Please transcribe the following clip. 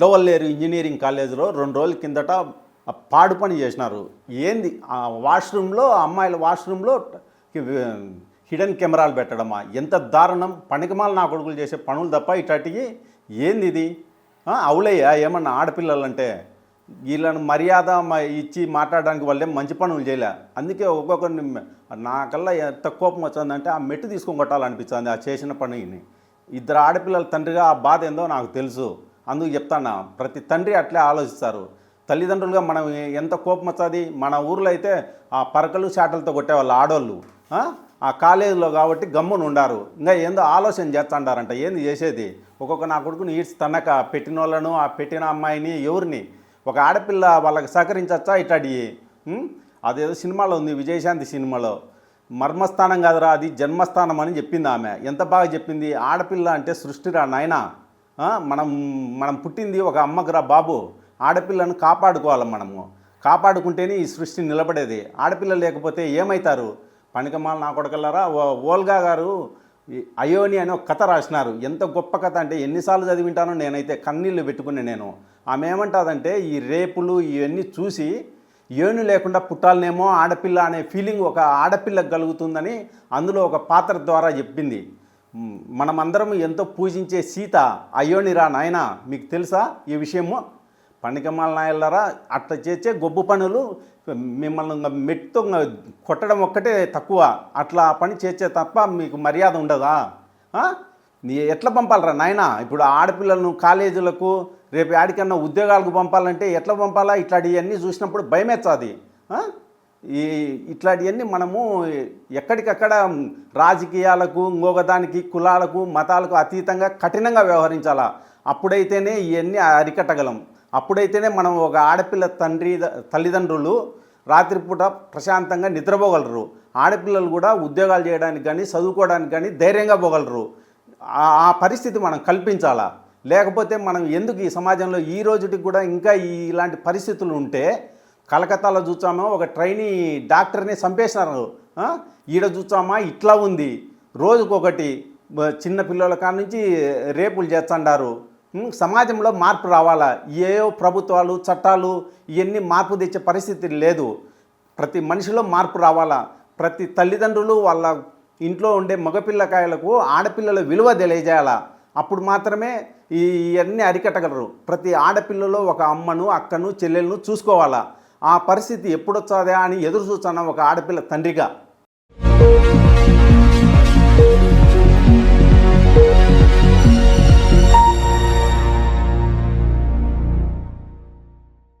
Gudlavalleru engineering కాలేజీలో రెండు రోజుల కిందట పాడు పని చేసినారు. ఏంది? ఆ వాష్రూమ్లో అమ్మాయిల వాష్రూమ్లో హిడెన్ కెమెరాలు పెట్టడమా? ఎంత దారుణం. పనికిమాల నా కొడుకులు చేసే పనులు తప్ప ఇట్లాంటివి ఏంది ఇది? అవులయ్యా ఏమన్నా ఆడపిల్లలంటే వీళ్ళని మర్యాద మ- ఇచ్చి మాట్లాడడానికి వాళ్ళే మంచి పనులు చేయలే. అందుకే ఒక్కొక్కరిని నాకల్లా ఎంత కోపం వచ్చిందంటే ఆ మెట్టు తీసుకొని కొట్టాలనిపించింది ఆ చేసిన పనిని. ఇద్దరు ఆడపిల్లల తండ్రిగా ఆ బాధ ఏందో నాకు తెలుసు. అందుకు చెప్తాను? ప్రతి తండ్రి అట్లే ఆలోచిస్తారు. తల్లిదండ్రులుగా మనం ఎంత కోపం మన ఊర్లో అయితే ఆ పరకలు చాటలతో కొట్టేవాళ్ళు ఆడోళ్ళు. ఆ? కాలేజీలో కాబట్టి గమ్మున ఉండారు. ఇంకా ఏందో ఆలోచన చేస్తాడారంట. ఏంది చేసేది? ఒక్కొక్క నా కొడుకుని ఈడ్చి తన్నక పెట్టిన వాళ్ళను ఆ పెట్టిన అమ్మాయిని ఎవరిని? ఒక ఆడపిల్ల వాళ్ళకి సహకరించచ్చా ఇట్టాడి? అదేదో సినిమాలో ఉంది విజయశాంతి సినిమాలో. మర్మస్థానం కాదురా అది జన్మస్థానం అని చెప్పింది ఆమె. ఎంత బాగా చెప్పింది? ఆడపిల్ల అంటే సృష్టిరా నాయనా? మనం మనం పుట్టింది ఒక అమ్మకురా బాబు. ఆడపిల్లను కాపాడుకోవాలి మనము. కాపాడుకుంటేనే ఈ సృష్టి నిలబడేది. ఆడపిల్ల లేకపోతే ఏమవుతారు పనికమాల నా కొడకల్లారా ఓ- ఓల్గా గారు అయోని అని ఒక కథ రాసినారు. ఎంత గొప్ప కథ అంటే ఎన్నిసార్లు చదివింటానో నేనైతే కన్నీళ్ళు పెట్టుకునే నేను. ఆమె ఏమంటాదంటే ఈ రేపులు ఇవన్నీ చూసి ఏను లేకుండా పుట్టాలనేమో ఆడపిల్ల అనే ఫీలింగ్ ఒక ఆడపిల్లకు కలుగుతుందని అందులో ఒక పాత్ర ద్వారా చెప్పింది. మనమందరం ఎంతో పూజించే సీత అయ్యోనిరా నాయన మీకు తెలుసా ఈ విషయము? పనికమాల నాయలరా అట్లా చేసే గొబ్బు పనులు మిమ్మల్ని మెట్తో మెట్టుతో కొట్టడం ఒక్కటే తక్కువ. అట్లా పని చేసే తప్ప మీకు మర్యాద ఉండదా? నీ ఎట్లా పంపాలరా నాయన? ఇప్పుడు ఆడపిల్లలను కాలేజీలకు రేపు ఆడికన్నా ఉద్యోగాలకు పంపాలంటే ఎట్లా పంపాలా? ఇట్లాంటివన్నీ చూసినప్పుడు భయమేస్తుంది ఈ ఇట్లాంటివన్నీ మనము ఎక్కడికక్కడ రాజకీయాలకు ఇంకొక దానికి కులాలకు మతాలకు అతీతంగా కఠినంగా వ్యవహరించాలా? అప్పుడైతేనే ఇవన్నీ అరికట్టగలం. అప్పుడైతేనే మనం ఒక ఆడపిల్ల తండ్రి తల్లిదండ్రులు రాత్రిపూట ప్రశాంతంగా నిద్రపోగలరు. ఆడపిల్లలు కూడా ఉద్యోగాలు చేయడానికి కానీ చదువుకోవడానికి కానీ ధైర్యంగా పోగలరు. ఆ- పరిస్థితి మనం కల్పించాలా? లేకపోతే మనం ఎందుకు ఈ సమాజంలో ఈ రోజుకి కూడా ఇంకా ఇలాంటి పరిస్థితులు ఉంటే కలకత్తాలో చూచామో? ఒక ట్రైనీ డాక్టర్ని చంపేసినారు. ఈడ చూచామా? ఇట్లా ఉంది. రోజుకొకటి చిన్న పిల్లల కాడ నుంచి రేపులు చేస్తుండారు. సమాజంలో మార్పు రావాలా? ఏవో ప్రభుత్వాలు చట్టాలు ఇవన్నీ మార్పు తెచ్చే పరిస్థితి లేదు. ప్రతి మనిషిలో మార్పు రావాలా? ప్రతి తల్లిదండ్రులు వాళ్ళ ఇంట్లో ఉండే మగపిల్లకాయలకు ఆడపిల్లల విలువ తెలియజేయాలా? అప్పుడు మాత్రమే ఇవన్నీ అరికట్టగలరు. ప్రతి ఆడపిల్లలో ఒక అమ్మను అక్కను చెల్లెలను చూసుకోవాలా? ఆ పరిస్థితి ఎప్పుడొచ్చాదా అని ఎదురు చూస్తాను ఒక ఆడపిల్ల తండ్రిగా